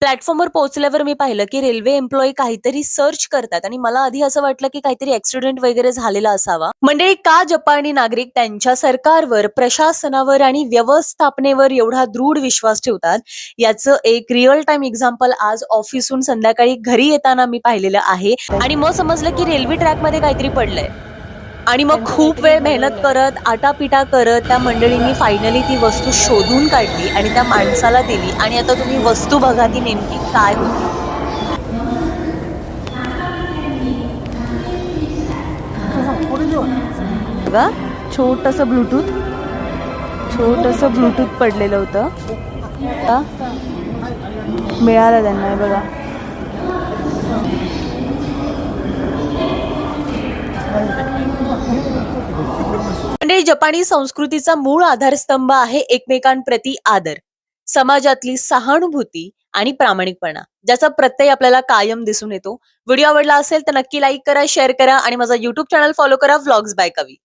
प्लॅटफॉर्मवर पोहोचल्यावर मी पाहिलं की रेल्वे एम्प्लॉई काहीतरी सर्च करतात. आणि मला आधी असं वाटलं की काहीतरी ऍक्सिडेंट वगैरे झालेला असावा. मंडळी का जपानी नागरिक त्यांच्या सरकारवर प्रशासनावर आणि व्यवस्थापनेवर एवढा दृढ विश्वास ठेवतात? याचं एक रिअल टाइम एक्झाम्पल आज ऑफिसहून संध्याकाळी घरी येताना मी पाहिलेलं आहे. आणि मग समजलं की रेल्वे ट्रॅकमध्ये काहीतरी पडलंय. आणि मग खूप वेळ मेहनत करत आटापिटा करत त्या मंडळींनी फायनली ती वस्तू शोधून काढली आणि त्या माणसाला दिली. आणि आता तुम्ही वस्तू बघा ती नेमकी काय होती. बघा छोटस ब्लूटूथ. छोटस ब्लूटूथ पडलेलं होतं. मिळालं त्यांना हे बघा. म्हणजे जपानी संस्कृतीचा मूळ आधारस्तंभ आहे एकमेकांप्रती आदर समाजातली सहानुभूती आणि प्रामाणिकपणा ज्याचा प्रत्यय आपल्याला कायम दिसून येतो. व्हिडिओ आवडला असेल तर नक्की लाईक करा शेअर करा आणि माझा युट्यूब चॅनल फॉलो करा व्लॉग्स बाय कवी